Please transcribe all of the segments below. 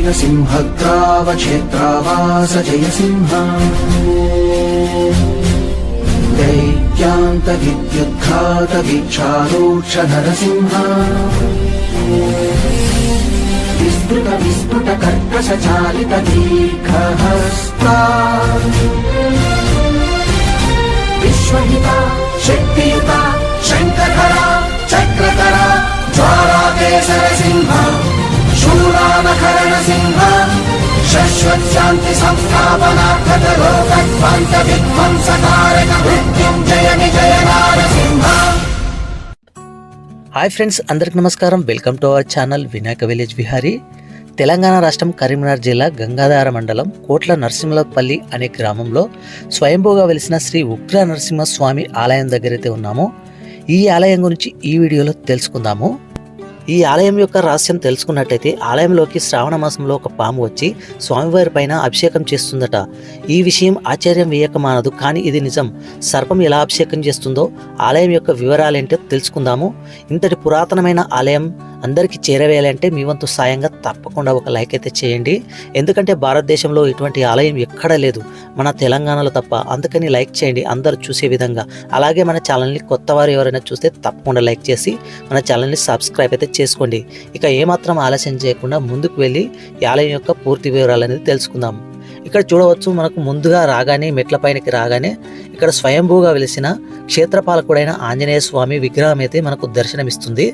गम्भीरसिंहग्रावक्षेत्रावास जयसिंह दैत्यान्तविद्युद्घातवीक्षारोक्ष नरसिंह विस्तृत శాంతి hi friends అందరికి నమస్కారం. Welcome to our channel Vinayaka village Vihari Telangana రాష్ట్రం కరీంనగర్ జిల్లా గంగాధార మండలం కోట్ల నరసింహపల్లి అనే గ్రామంలో స్వయంభూగా వెలిసిన శ్రీ ఉగ్ర నరసింహస్వామి ఆలయం దగ్గరైతే ఉన్నాము. ఈ ఆలయం గురించి ఈ వీడియోలో తెలుసుకుందాము. ఈ ఆలయం యొక్క రహస్యం తెలుసుకున్నట్టయితే ఆలయంలోకి శ్రావణ మాసంలో ఒక పాము వచ్చి స్వామివారి పైన అభిషేకం చేస్తుందట. ఈ విషయం ఆశ్చర్యం వేయక మానదు కానీ ఇది నిజం. సర్పం ఎలా అభిషేకం చేస్తుందో ఆలయం యొక్క వివరాలేంటో తెలుసుకుందాము. ఇంతటి పురాతనమైన ఆలయం అందరికీ చేరవేయాలంటే మీ వంతు సాయంగా తప్పకుండా ఒక లైక్ అయితే చేయండి. ఎందుకంటే భారతదేశంలో ఇటువంటి ఆలయం ఎక్కడా లేదు. మన తెలంగాణలో తప్ప అందుకని లైక్ చేయండి అందరూ చూసే విధంగా. అలాగే మన ఛానల్ని కొత్త వారు ఎవరైనా చూస్తే తప్పకుండా లైక్ చేసి మన ఛానల్ని సబ్స్క్రైబ్ అయితే చేసుకోండి. ఇక ఏమాత్రం ఆలస్యం చేయకుండా ముందుకు వెళ్ళి ఈ ఆలయం యొక్క పూర్తి వివరాలు అనేది తెలుసుకుందాం. ఇక్కడ చూడవచ్చు మనకు ముందుగా రాగానే మెట్ల పైనకి రాగానే ఇక్కడ స్వయంభూగా వెలిసిన క్షేత్రపాలకుడైన ఆంజనేయ స్వామి విగ్రహం అయితే మనకు దర్శనమిస్తుంది.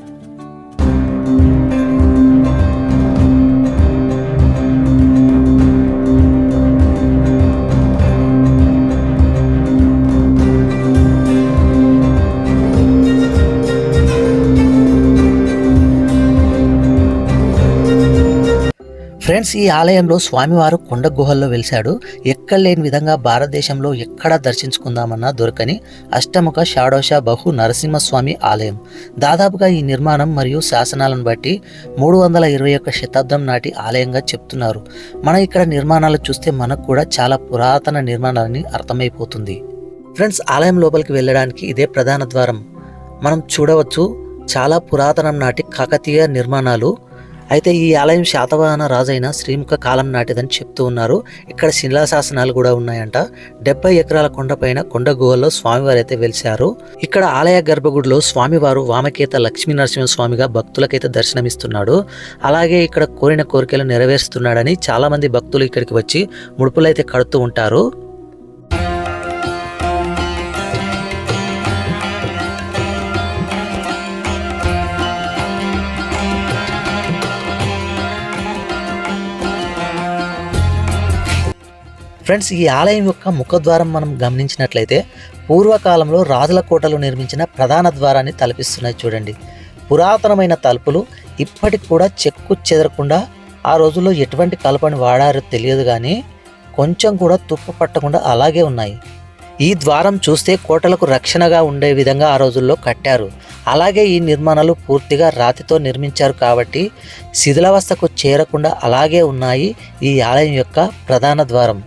ఫ్రెండ్స్ ఈ ఆలయంలో స్వామివారు కొండ గుహల్లో వెలిశాడు. ఎక్కడ లేని విధంగా భారతదేశంలో ఎక్కడ దర్శించుకుందామన్నా దొరకని అష్టముఖ షాడోష బహు నరసింహస్వామి ఆలయం. దాదాపుగా ఈ నిర్మాణం మరియు శాసనాలను బట్టి మూడు వందల ఇరవై ఒక్క శతాబ్దం నాటి ఆలయంగా చెప్తున్నారు. మనం ఇక్కడ నిర్మాణాలు చూస్తే మనకు కూడా చాలా పురాతన నిర్మాణాలని అర్థమైపోతుంది. ఫ్రెండ్స్ ఆలయం లోపలికి వెళ్ళడానికి ఇదే ప్రధాన ద్వారం. మనం చూడవచ్చు చాలా పురాతనం నాటి కాకతీయ నిర్మాణాలు. అయితే ఈ ఆలయం శాతవాహన రాజైన శ్రీముఖ కాలం నాటిదని చెప్తూ ఉన్నారు. ఇక్కడ శిలాశాసనాలు కూడా ఉన్నాయంట. డెబ్బై ఎకరాల కొండపైన కొండ గుహల్లో స్వామివారు అయితే వెలిశారు. ఇక్కడ ఆలయ గర్భగుడిలో స్వామివారు వామకేత లక్ష్మీ నరసింహ స్వామిగా భక్తులకైతే దర్శనమిస్తున్నాడు. అలాగే ఇక్కడ కోరిన కోరికలు నెరవేరుస్తున్నాడని చాలా మంది భక్తులు ఇక్కడికి వచ్చి ముడుపులైతే కడుతూ ఉంటారు. ఫ్రెండ్స్ ఈ ఆలయం యొక్క ముఖద్వారం మనం గమనించినట్లయితే పూర్వకాలంలో రాజుల కోటలు నిర్మించిన ప్రధాన ద్వారాన్ని తలపిస్తున్నాయి చూడండి. పురాతనమైన తలుపులు ఇప్పటికి కూడా చెక్కు చెదరకుండా ఆ రోజుల్లో ఎటువంటి కలపని వాడారో తెలియదు కానీ కొంచెం కూడా తుప్పు పట్టకుండా అలాగే ఉన్నాయి. ఈ ద్వారం చూస్తే కోటలకు రక్షణగా ఉండే విధంగా ఆ రోజుల్లో కట్టారు. అలాగే ఈ నిర్మాణాలు పూర్తిగా రాతితో నిర్మించారు కాబట్టి శిథిలావస్థకు చేరకుండా అలాగే ఉన్నాయి ఈ ఆలయం యొక్క ప్రధాన ద్వారం.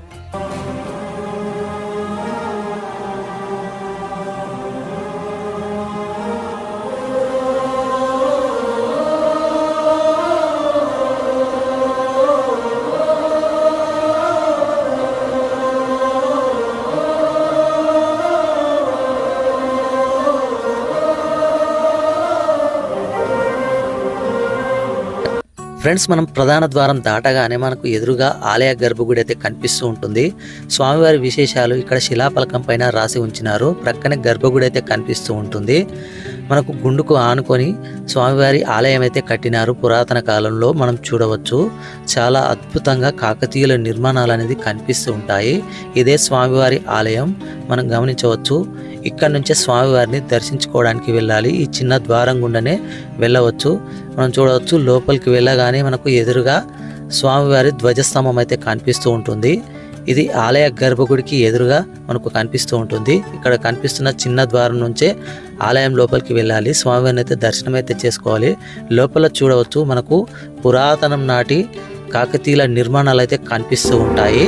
ఫ్రెండ్స్ మనం ప్రధాన ద్వారం దాటగానే మనకు ఎదురుగా ఆలయ గర్భగుడి అయితే కనిపిస్తూ ఉంటుంది. స్వామివారి విశేషాలు ఇక్కడ శిలాఫలకం పైన రాసి ఉంచినారు. ప్రక్కనే గర్భగుడి అయితే కనిపిస్తూ ఉంటుంది. మనకు గుండుకు ఆనుకొని స్వామివారి ఆలయం అయితే కట్టినారు. పురాతన కాలంలో మనం చూడవచ్చు. చాలా అద్భుతంగా కాకతీయుల నిర్మాణాలు అనేది కనిపిస్తూ ఉంటాయి. ఇదే స్వామివారి ఆలయం మనం గమనించవచ్చు. ఇక్కడ నుంచే స్వామివారిని దర్శించుకోవడానికి వెళ్ళాలి. ఈ చిన్న ద్వారం గుండానే వెళ్ళవచ్చు. మనం చూడవచ్చు లోపలికి వెళ్ళగానే మనకు ఎదురుగా స్వామివారి ధ్వజస్తంభం అయితే కనిపిస్తూ ఉంటుంది. ఇది ఆలయ గర్భగుడికి ఎదురుగా మనకు కనిపిస్తూ ఉంటుంది. ఇక్కడ కనిపిస్తున్న చిన్న ద్వారం నుంచే ఆలయం లోపలికి వెళ్ళాలి. స్వామివారిని అయితే దర్శనం అయితే చేసుకోవాలి. లోపల చూడవచ్చు మనకు పురాతనం నాటి కాకతీయుల నిర్మాణాలు అయితే కనిపిస్తూ ఉంటాయి.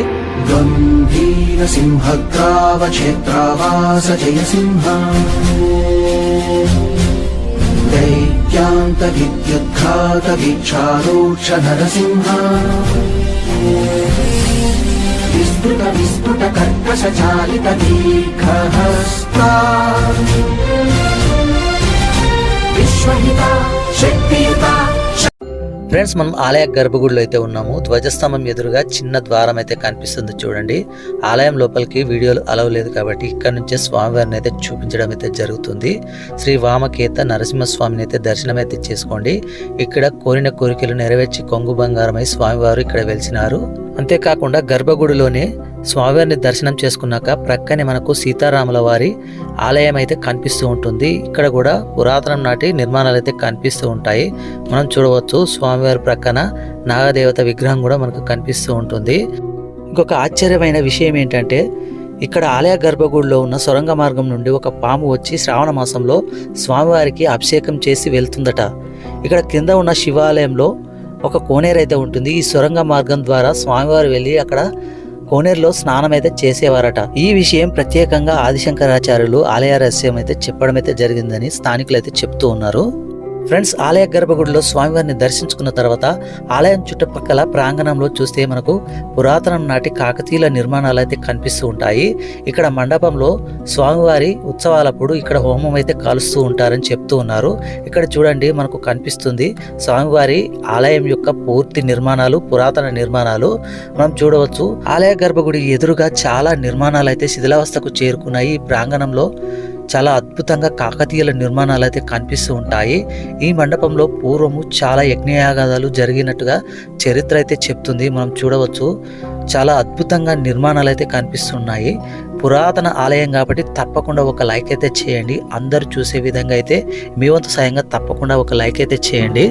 దైత్యాంత విద్యుద్ఘాత వీక్షారోక్ష నరసింహ. విస్ఫుట కర్కశ చాలిత దీర్ఘహస్త. విశ్వహిత శక్తియుత ఫ్రెండ్స్ మనం ఆలయ గర్భగుడిలో అయితే ఉన్నాము. ధ్వజస్తంభం ఎదురుగా చిన్న ద్వారం అయితే కనిపిస్తుంది చూడండి. ఆలయం లోపలికి వీడియోలు అలవ్ లేదు కాబట్టి ఇక్కడ నుంచే స్వామివారిని అయితే చూపించడం అయితే జరుగుతుంది. శ్రీ వామకేత నరసింహస్వామిని అయితే దర్శనం అయితే చేసుకోండి. ఇక్కడ కోరిన కోరికలు నెరవేర్చి కొంగు బంగారమై స్వామివారు ఇక్కడ వెలిసినారు. అంతేకాకుండా గర్భగుడిలోనే స్వామివారిని దర్శనం చేసుకున్నాక ప్రక్కనే మనకు సీతారాముల వారి ఆలయం అయితే కనిపిస్తూ ఉంటుంది. ఇక్కడ కూడా పురాతనం నాటి నిర్మాణాలు అయితే కనిపిస్తూ ఉంటాయి. మనం చూడవచ్చు స్వామివారి ప్రక్కన నాగదేవత విగ్రహం కూడా మనకు కనిపిస్తూ ఉంటుంది. ఇంకొక ఆశ్చర్యమైన విషయం ఏంటంటే ఇక్కడ ఆలయ గర్భగుడిలో ఉన్న సొరంగ మార్గం నుండి ఒక పాము వచ్చి శ్రావణ మాసంలో స్వామివారికి అభిషేకం చేసి వెళ్తుందట. ఇక్కడ కింద ఉన్న శివాలయంలో ఒక కోనేరు అయితే ఉంటుంది. ఈ సొరంగ మార్గం ద్వారా స్వామివారు వెళ్ళి అక్కడ కోనేరులో స్నానం అయితే చేసేవారట. ఈ విషయం ప్రత్యేకంగా ఆదిశంకరాచార్యులు ఆలయ రహస్యం అయితే చెప్పడం అయితే జరిగిందని స్థానికులు అయితే చెప్తూ ఉన్నారు. ఫ్రెండ్స్ ఆలయ గర్భగుడిలో స్వామివారిని దర్శించుకున్న తర్వాత ఆలయం చుట్టుపక్కల ప్రాంగణంలో చూస్తే మనకు పురాతనం నాటి కాకతీయుల నిర్మాణాలు అయితే కనిపిస్తూ ఉంటాయి. ఇక్కడ మండపంలో స్వామివారి ఉత్సవాలప్పుడు ఇక్కడ హోమం అయితే కాలుస్తూ ఉంటారని చెప్తూ ఉన్నారు. ఇక్కడ చూడండి మనకు కనిపిస్తుంది స్వామివారి ఆలయం యొక్క పూర్తి నిర్మాణాలు పురాతన నిర్మాణాలు. మనం చూడవచ్చు ఆలయ గర్భగుడి ఎదురుగా చాలా నిర్మాణాలు అయితే శిథిలావస్థకు చేరుకున్నాయి. ఈ ప్రాంగణంలో చాలా అద్భుతంగా కాకతీయుల నిర్మాణాలు అయితే కనిపిస్తూ ఉంటాయి. ఈ మండపంలో పూర్వము చాలా యజ్ఞయాగాదాలు జరిగినట్టుగా చరిత్ర అయితే చెప్తుంది. మనం చూడవచ్చు. చాలా అద్భుతంగా నిర్మాణాలు అయితే కనిపిస్తున్నాయి. పురాతన ఆలయం కాబట్టి తప్పకుండా ఒక లైక్ అయితే చేయండి. అందరూ చూసే విధంగా అయితే మీ వంతు సాయంగా తప్పకుండా ఒక లైక్ అయితే చేయండి.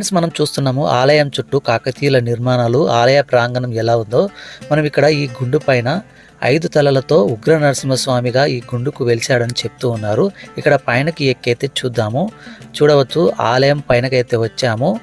ఫ్రెండ్స్ మనం చూస్తున్నాము ఆలయం చుట్టూ కాకతీయుల నిర్మాణాలు ఆలయ ప్రాంగణం ఎలా ఉందో. మనం ఇక్కడ ఈ గుండు పైన ఐదు తలలతో ఉగ్ర నరసింహస్వామిగా ఈ గుండుకు వెలిచాడని చెప్తూ ఉన్నారు. ఇక్కడ పైనకి ఎక్కైతే చూద్దాము. చూడవచ్చు ఆలయం పైనకైతే వచ్చాము.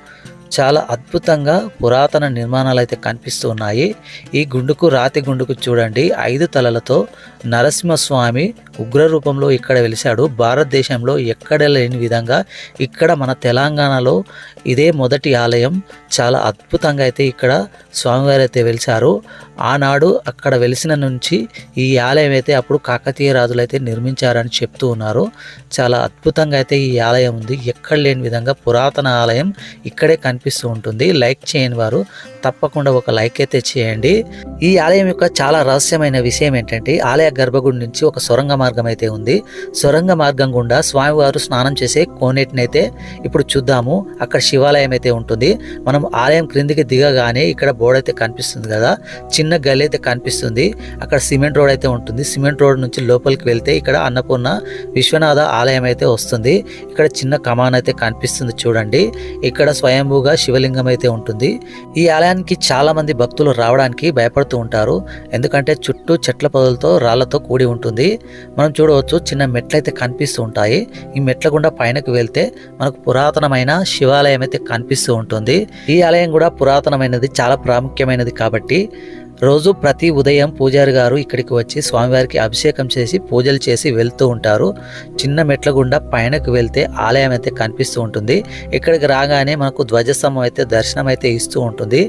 చాలా అద్భుతంగా పురాతన నిర్మాణాలు అయితే కనిపిస్తూ ఉన్నాయి. ఈ గుండుకు రాతి గుండుకు చూడండి. ఐదు తలలతో నరసింహస్వామి ఉగ్ర రూపంలో ఇక్కడ వెలిశాడు. భారతదేశంలో ఎక్కడ లేని విధంగా ఇక్కడ మన తెలంగాణలో ఇదే మొదటి ఆలయం. చాలా అద్భుతంగా అయితే ఇక్కడ స్వామివారు అయితే వెలిశారు. ఆనాడు అక్కడ వెలిసిన నుంచి ఈ ఆలయం అయితే అప్పుడు కాకతీయ రాజులు అయితే నిర్మించారని చెప్తూ ఉన్నారు. చాలా అద్భుతంగా అయితే ఈ ఆలయం ఉంది. ఎక్కడ లేని విధంగా పురాతన ఆలయం ఇక్కడే కనిపి కనిపిస్తూ ఉంటుంది. లైక్ చేయని వారు తప్పకుండా ఒక లైక్ అయితే చేయండి. ఈ ఆలయం యొక్క చాలా రహస్యమైన విషయం ఏంటంటే ఆలయ గర్భగుడి నుంచి ఒక సొరంగ మార్గం అయితే ఉంది. సొరంగ మార్గం గుండా స్వామివారు స్నానం చేసే కోనేటిని అయితే ఇప్పుడు చూద్దాము. అక్కడ శివాలయం అయితే ఉంటుంది. మనం ఆలయం క్రిందికి దిగగానే ఇక్కడ బోర్డు అయితే కనిపిస్తుంది కదా. చిన్న గల్లి అయితే కనిపిస్తుంది. అక్కడ సిమెంట్ రోడ్ అయితే ఉంటుంది. సిమెంట్ రోడ్ నుంచి లోపలికి వెళ్తే ఇక్కడ అన్నపూర్ణ విశ్వనాథ ఆలయం అయితే వస్తుంది. ఇక్కడ చిన్న కమాన్ అయితే కనిపిస్తుంది చూడండి. ఇక్కడ స్వయంభూగా శివలింగం అయితే ఉంటుంది. ఈ ఆలయాన్ని చాలా మంది భక్తులు రావడానికి భయపడుతూ ఉంటారు. ఎందుకంటే చుట్టూ చెట్ల పొదలతో రాళ్ళతో కూడి ఉంటుంది. మనం చూడవచ్చు చిన్న మెట్లయితే కనిపిస్తూ ఉంటాయి. ఈ మెట్ల గుండా పైనకు వెళ్తే మనకు పురాతనమైన శివాలయం అయితే కనిపిస్తూ ఉంటుంది. ఈ ఆలయం కూడా పురాతనమైనది చాలా ప్రాముఖ్యమైనది కాబట్టి రోజు ప్రతి ఉదయం పూజారి గారు ఇక్కడికి వచ్చి స్వామివారికి అభిషేకం చేసి పూజలు చేసి వెళ్తూ ఉంటారు. చిన్న మెట్ల గుండా పైనకు వెళ్తే ఆలయం అయితే కనిపిస్తూ ఉంటుంది. ఇక్కడికి రాగానే మనకు ధ్వజస్తంభం అయితే దర్శనం అయితే ఇస్తూ ఉంటుంది.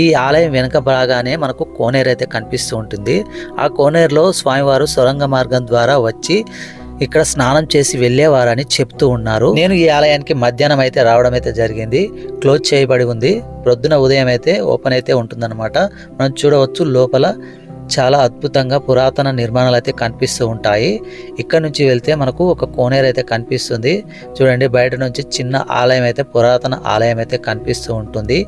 ఈ ఆలయం వెనుక బాగానే మనకు కోనేరు అయితే కనిపిస్తూ ఉంటుంది. ఆ కోనేరులో స్వామివారు సొరంగ మార్గం ద్వారా వచ్చి ఇక్కడ స్నానం చేసి వెళ్ళేవారని చెప్తూ ఉన్నారు. నేను ఈ ఆలయానికి మధ్యాహ్నం అయితే రావడం అయితే జరిగింది. క్లోజ్ చేయబడి ఉంది. ప్రొద్దున ఉదయం అయితే ఓపెన్ అయితే ఉంటుందన్నమాట. మనం చూడవచ్చు లోపల చాలా అద్భుతంగా పురాతన నిర్మాణాలు అయితే కనిపిస్తూ ఉంటాయి. ఇక్కడ నుంచి వెళ్తే మనకు ఒక కోనేరు అయితే కనిపిస్తుంది. చూడండి బయట నుంచి చిన్న ఆలయం అయితే పురాతన ఆలయం అయితే కనిపిస్తూ ఉంటుంది.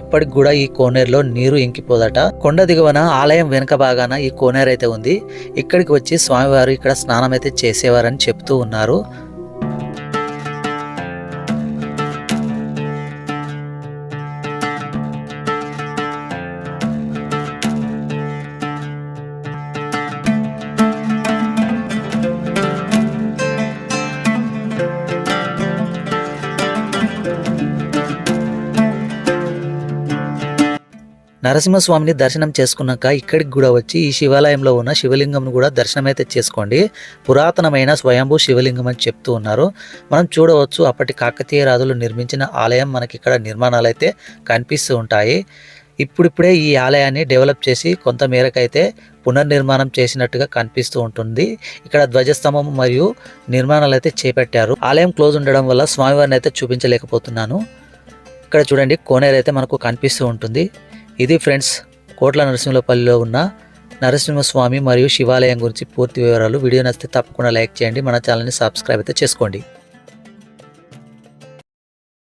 ఎప్పటికి కూడా ఈ కోనేరులో నీరు ఇంకిపోదట. కొండ దిగువన ఆలయం వెనుక భాగాన ఈ కోనేరు అయితే ఉంది. ఇక్కడికి వచ్చి స్వామివారు ఇక్కడ స్నానం అయితే చేసేవారని చెప్తూ ఉన్నారు. నరసింహస్వామిని దర్శనం చేసుకున్నాక ఇక్కడికి కూడా వచ్చి ఈ శివాలయంలో ఉన్న శివలింగంను కూడా దర్శనం అయితే చేసుకోండి. పురాతనమైన స్వయంభూ శివలింగం అని చెప్తూ ఉన్నారు. మనం చూడవచ్చు అప్పటి కాకతీయ రాజులు నిర్మించిన ఆలయం మనకి ఇక్కడ నిర్మాణాలు అయితే కనిపిస్తూ ఉంటాయి. ఇప్పుడిప్పుడే ఈ ఆలయాన్ని డెవలప్ చేసి కొంత మేరకైతే పునర్నిర్మాణం చేసినట్టుగా కనిపిస్తూ ఉంటుంది. ఇక్కడ ధ్వజస్తంభం మరియు నిర్మాణాలు అయితే చేపట్టారు. ఆలయం క్లోజ్ ఉండడం వల్ల స్వామివారిని అయితే చూపించలేకపోతున్నాను. ఇక్కడ చూడండి కోనేరు అయితే మనకు కనిపిస్తూ ఉంటుంది. ఇది ఫ్రెండ్స్ కోట్ల నరసింహపల్లిలో ఉన్న నరసింహస్వామి మరియు శివాలయం గురించి పూర్తి వివరాలు. వీడియో నచ్చితే తప్పకుండా లైక్ చేయండి. మన ఛానల్ని సబ్స్క్రైబ్ అయితే చేసుకోండి.